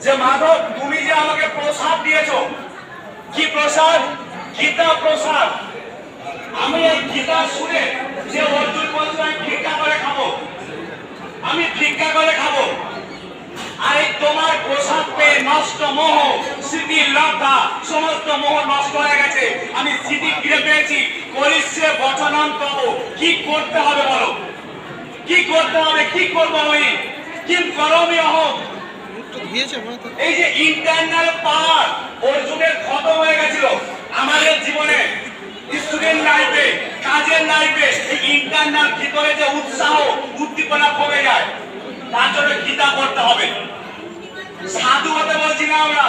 যে মাধব, তুমি যে আমাকে প্রসাদ দিয়েছ, কি প্রসাদ? গীতা প্রসাদ। আমি এই গীতা শুনে যে অর্জুন বলছে, আমি ভিক্ষা করে খাব। আমি ভিক্ষা করে খাব। আর তোমার প্রসাদ পেয়ে নষ্ট মোহ লব্ধা, সমস্ত মোহ নষ্ট হয়ে গেছে। আমি স্মৃতি ফিরে পেয়েছি। করিষ্যে বচনন পাবো। কি করতে হবে বলো? কি করতে হবে? কি করব আমি? কি করমীয় হোক এই যে ইন্টারনাল পাওয়ার অর্জুনের খতম হয়ে গেছিল। আমাদের জীবনে স্টুডেন্ট লাইফে কাজের লাইফে এই ইন্টারনাল ভিতরে যে উৎসাহ, উদ্দীপনা কমে যায়, তার জন্য গীতা করতে হবে। সাধু হতে বলছি না আমরা।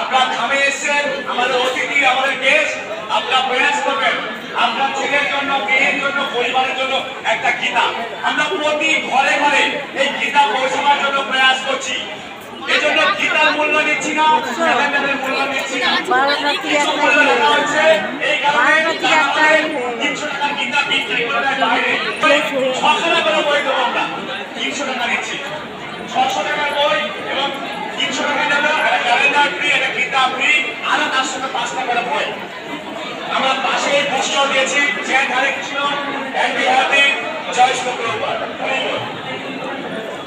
আপনার ধামে এসেছেন আমাদের অতিথি আমাদের দেশ আপনার প্রয়াস করবেন। আপনার ছেলের জন্য মেয়ের জন্য পরিবারের জন্য একটা গীতা। আমরা প্রতি ঘরে ঘরে এই গীতা পৌঁছানোর জন্য প্রয়াস করছি। এজন্য গীতার মূল্য নিচ্ছি না মূল্য নিচ্ছি না। কিছু মূল্য রাখা হচ্ছে এই কারণে তিনশো টাকার গীতা বিক্রি করে দেয় বাইরে সকালে and Alex